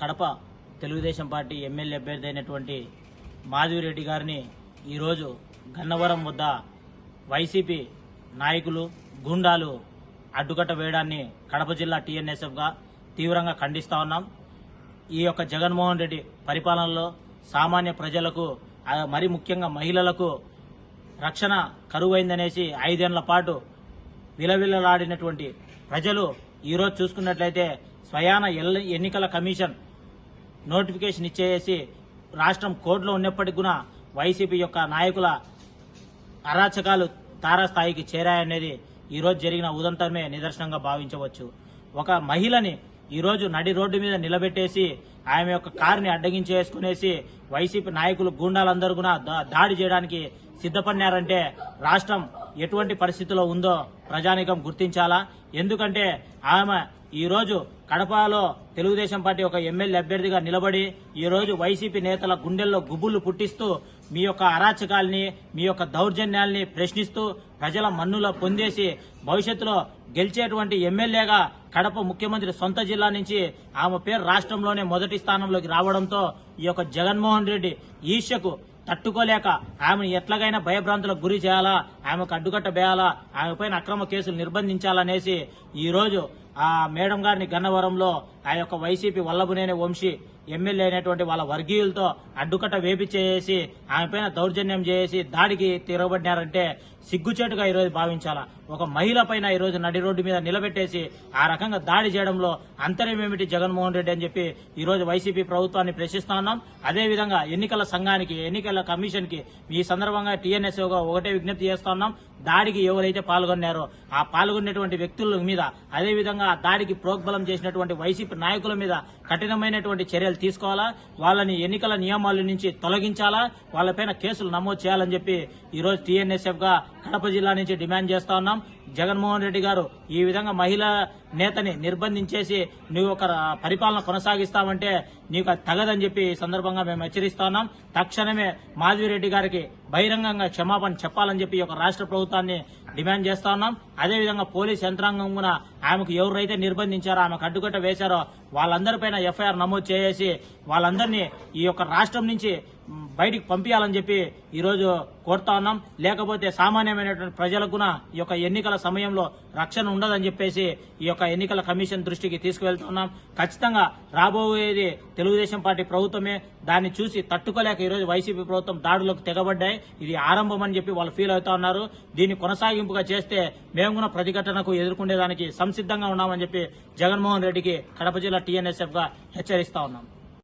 Kadapa Telugu Desam party MLA అభ్యర్థి అయినటువంటి మాధవిరెడ్డి గారిని ఈరోజు గన్నవరం వద్ద వైసీపీ నాయకులు గుండాలు అడ్డుకట్ట వేయడాన్ని కడప జిల్లా టీఎన్ఎస్ఎఫ్గా తీవ్రంగా ఖండిస్తా ఉన్నాం. ఈ యొక్క జగన్మోహన్ రెడ్డి పరిపాలనలో సామాన్య ప్రజలకు మరి ముఖ్యంగా మహిళలకు రక్షణ కరువైందనేసి ఐదేళ్ళ పాటు విలవిలలాడినటువంటి ప్రజలు ఈరోజు చూసుకున్నట్లయితే స్వయాన ఎన్నికల కమిషన్ నోటిఫికేషన్ ఇచ్చేసి రాష్ట్రం కోర్టులో ఉన్నప్పటికి కూడా వైసీపీ యొక్క నాయకుల అరాచకాలు తారాస్థాయికి చేరాయనేది ఈరోజు జరిగిన ఉదంతమే నిదర్శనంగా భావించవచ్చు. ఒక మహిళని ఈరోజు నడి రోడ్డు మీద నిలబెట్టేసి ఆమె యొక్క కారుని అడ్డగించేసుకునేసి వైసీపీ నాయకులు గూండాలందరూ కూడా దా- దాడి చేయడానికి సిద్ధపడినారంటే రాష్ట్రం ఎటువంటి పరిస్థితిలో ఉందో ప్రజానికం గుర్తించాలా? ఎందుకంటే ఆమె ఈరోజు కడపలో తెలుగుదేశం పార్టీ ఒక ఎమ్మెల్యే అభ్యర్థిగా నిలబడి ఈరోజు వైసీపీ నేతల గుండెల్లో గుబులు పుట్టిస్తూ మీ యొక్క అరాచకాల్ని మీ యొక్క దౌర్జన్యాల్ని ప్రశ్నిస్తూ ప్రజల మన్నులో పొందేసి భవిష్యత్తులో గెలిచేటువంటి ఎమ్మెల్యేగా కడప ముఖ్యమంత్రి సొంత జిల్లా నుంచి ఆమె పేరు రాష్ట్రంలోనే మొదటి స్థానంలోకి రావడంతో ఈ యొక్క జగన్మోహన్ రెడ్డి ఈర్ష్యకు తట్టుకోలేక ఆమెను ఎట్లాగైనా భయభ్రాంతులకు గురి చేయాలా? ఆమెకు అడ్డుకట్ట వేయాలా ఆమె పైన అక్రమ కేసులు నిర్బంధించాలనేసి ఈ రోజు ఆ మేడం గారిని గన్నవరంలో ఆ యొక్క వైసీపీ వల్లభునేని వంశీ ఎమ్మెల్యే అయినటువంటి వాళ్ళ వర్గీయులతో అడ్డుకట్ట వేపించేసి ఆమె పైన దౌర్జన్యం చేసి దాడికి తిరగబడినారంటే సిగ్గుచేటుగా ఈరోజు భావించాలా? ఒక మహిళ పైన ఈరోజు నడి రోడ్డు మీద నిలబెట్టేసి ఆ రకంగా దాడి చేయడంలో అంతర్యం ఏమిటి జగన్మోహన్ రెడ్డి అని చెప్పి ఈరోజు వైసీపీ ప్రభుత్వాన్ని ప్రశ్నిస్తా ఉన్నాం. అదేవిధంగా ఎన్నికల సంఘానికి ఎన్నికల కమిషన్కి ఈ సందర్భంగా టీఎన్ఎస్ ఒకటే విజ్ఞప్తి చేస్తా ఉన్నాం. దాడికి ఎవరైతే పాల్గొన్నారో ఆ పాల్గొన్నటువంటి వ్యక్తుల మీద అదేవిధంగా ఆ దాడికి ప్రోగ్బలం చేసినటువంటి వైసీపీ నాయకుల మీద కఠినమైనటువంటి చర్యలు తీసుకోవాలా? వాళ్ళని ఎన్నికల నియమాల నుంచి తొలగించాలా? వాళ్ళపైన కేసులు నమోదు చేయాలని చెప్పి ఈరోజు టీఎన్ఎస్ఎఫ్గా కడప జిల్లా నుంచి డిమాండ్ చేస్తా ఉన్నాం. జగన్మోహన్ రెడ్డి గారు ఈ విధంగా మహిళా నేతని నిర్బంధించేసి నువ్వు ఒక పరిపాలన కొనసాగిస్తామంటే నీకు అది తగదని చెప్పి ఈ సందర్భంగా మేము హెచ్చరిస్తా ఉన్నాం. తక్షణమే మాధవిరెడ్డి గారికి బహిరంగంగా క్షమాపణ చెప్పాలని చెప్పి ఒక యొక్క రాష్ట్ర ప్రభుత్వాన్ని డిమాండ్ చేస్తా ఉన్నాం. అదేవిధంగా పోలీస్ యంత్రాంగం కూడా ఆమెకు ఎవరైతే నిర్బంధించారో ఆమెకు అడ్డుకట్ట వేశారో వాళ్ళందరిపైన ఎఫ్ఐఆర్ నమోదు చేసి వాళ్ళందరినీ ఈ యొక్క రాష్ట్రం నుంచి బయటికి పంపించాలని చెప్పి ఈరోజు కోరుతా ఉన్నాం. లేకపోతే సామాన్యమైనటువంటి ప్రజలకు ఈ యొక్క ఎన్నికల సమయంలో రక్షణ ఉండదని చెప్పేసి ఈ యొక్క ఎన్నికల కమిషన్ దృష్టికి తీసుకువెళ్తున్నాం ఖచ్చితంగా రాబోయేది తెలుగుదేశం పార్టీ ప్రభుత్వమే. దాన్ని చూసి తట్టుకోలేక ఈ రోజు వైసీపీ ప్రభుత్వం దాడులకు తెగబడ్డాయి. ఇది ఆరంభం అని చెప్పి వాళ్ళు ఫీల్ అవుతా ఉన్నారు. దీన్ని కొనసాగింపుగా చేస్తే మేము కూడా ప్రతిఘటనకు ఎదుర్కొనేదానికి సంసిద్ధంగా ఉన్నామని చెప్పి జగన్మోహన్ రెడ్డికి కడప జిల్లా టీఎన్ఎస్ఎఫ్గా హెచ్చరిస్తా ఉన్నాం.